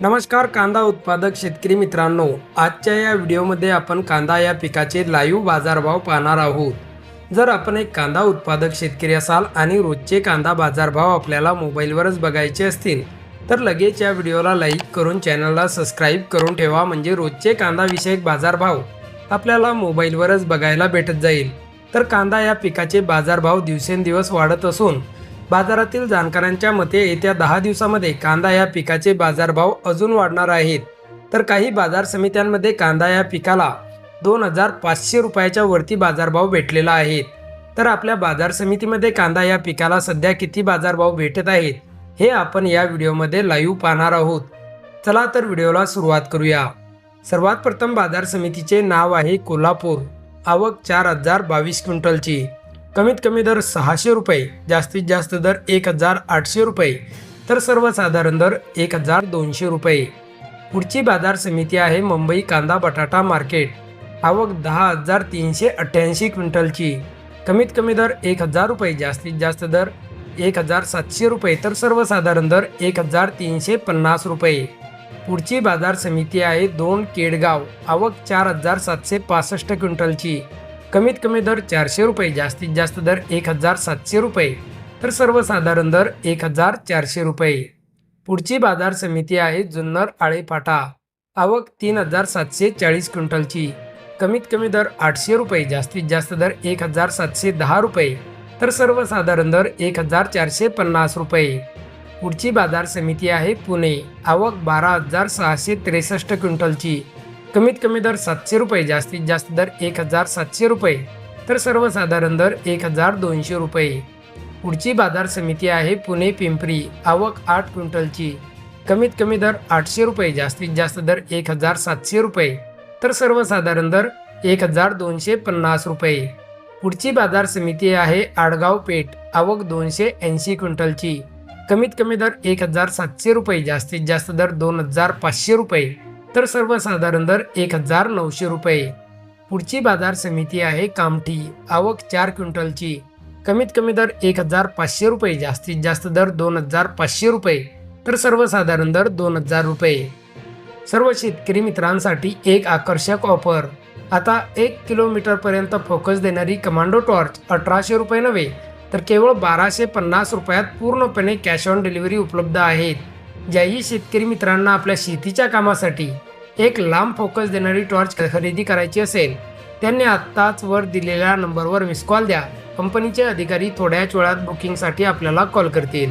नमस्कार कांदा उत्पादक शेतकरी मित्रांनो. आजच्या या व्हिडिओमध्ये आपण कांदा या पिकाचे लाईव्ह बाजारभाव पाहणार आहोत. जर आपण एक कांदा उत्पादक शेतकरी असाल आणि रोजचे कांदा बाजारभाव आपल्याला मोबाईलवरच बघायचे असतील तर लगेच या व्हिडिओला लाईक करून चॅनलला सबस्क्राईब करून ठेवा. म्हणजे रोजचे कांदाविषयक बाजारभाव आपल्याला मोबाईलवरच बघायला भेटत जाईल. तर कांदा या पिकाचे बाजारभाव दिवसेंदिवस वाढत असून बाजारातील जाणकारांच्या मते येत्या दहा दिवसामध्ये कांदा या पिकाचे बाजारभाव अजून वाढणार आहेत. तर काही बाजार समित्यांमध्ये कांदा या पिकाला दोन हजार पाचशे रुपयाच्या वरती बाजारभाव भेटलेला आहे. तर आपल्या बाजार समितीमध्ये कांदा या पिकाला सध्या किती बाजारभाव भेटत आहेत हे आपण या व्हिडिओमध्ये लाईव्ह पाहणार आहोत. चला तर व्हिडिओला सुरुवात करूया. सर्वात प्रथम बाजार समितीचे नाव आहे कोल्हापूर. आवक चार हजार बावीस क्विंटलची. कमीत कमी दर सहाशे रुपये जास्तीत जास्त दर एक हजार आठशे रुपये तर सर्वसाधारण दर एक हजार दोनशे रुपये. पुढची बाजार समिती आहे मुंबई कांदा बटाटा मार्केट. आवक दहा हजार तीनशे अठ्ठ्याऐंशी क्विंटलची. कमीत कमी दर एक हजार रुपये जास्तीत जास्त दर एक हजार सातशे रुपये तर सर्वसाधारण दर एक हजार तीनशे पन्नास रुपये. पुढची बाजार समिती आहे दोन केडगाव. आवक चार हजार सातशे पासष्ट क्विंटलची. कमीत कमी दर चारशे रुपये जास्तीत जास्त दर एक हजार सातशे रुपये तर सर्वसाधारण दर एक हजार चारशे रुपये. पुढची बाजार समिती आहे जुन्नर आळेपाटा आवक तीन हजार सातशे चाळीस क्विंटलची. कमीत कमी दर आठशे रुपये जास्तीत जास्त दर एक हजार सातशे दहा रुपये तर सर्वसाधारण दर एक हजार चारशे पन्नास रुपये. पुढची बाजार समिती आहे पुणे. आवक बारा हजार सहाशे त्रेसष्ट क्विंटलची. कमीत कमी दर सातशे रुपये जास्तीत जास्त दर एक हजार सातशे रुपये. तर सर्वसाधारण दर एक हजार दोनशे रुपये. पुढची बाजार समिती आहे पुणे पिंपरी आवक आठ क्विंटलची. कमीत कमी दर आठशे रुपये जास्तीत जास्त दर एक हजार सातशे रुपये. तर सर्वसाधारण दर एक हजार दोनशे पन्नास रुपये. पुढची बाजार समिती आहे आडगाव पेठ आवक दोनशे ऐंशी क्विंटलची. कमीत कमी दर एक हजार सातशे रुपये जास्तीत जास्त दर दोन हजार पाचशे रुपये. तर सर्वसाधारण दर एक हजार नऊशे रुपये. पुढची बाजार समिती आहे कामठी. आवक चार क्विंटलची. कमीत कमी दर एक हजार पाचशे रुपये. जास्तीत जास्त दर दोन हजार पाचशे रुपये. तर सर्वसाधारण दर दोन हजार रुपये. सर्व शेतकरी मित्रांसाठी एक आकर्षक ऑफर. आता एक किलोमीटरपर्यंत फोकस देणारी कमांडो टॉर्च अठराशे रुपये नव्हे तर केवळ बाराशे पन्नास रुपयात पूर्णपणे कॅश ऑन डिलिव्हरी उपलब्ध आहेत. ज्याही शेतकरी मित्रांना आपल्या शेतीच्या कामासाठी एक लांब फोकस देणारी टॉर्च खरेदी करायची असेल त्यांनी आत्ताच वर दिलेल्या नंबरवर मिस कॉल द्या. कंपनीचे अधिकारी थोड्याच वेळात बुकिंगसाठी आपल्याला कॉल करतील.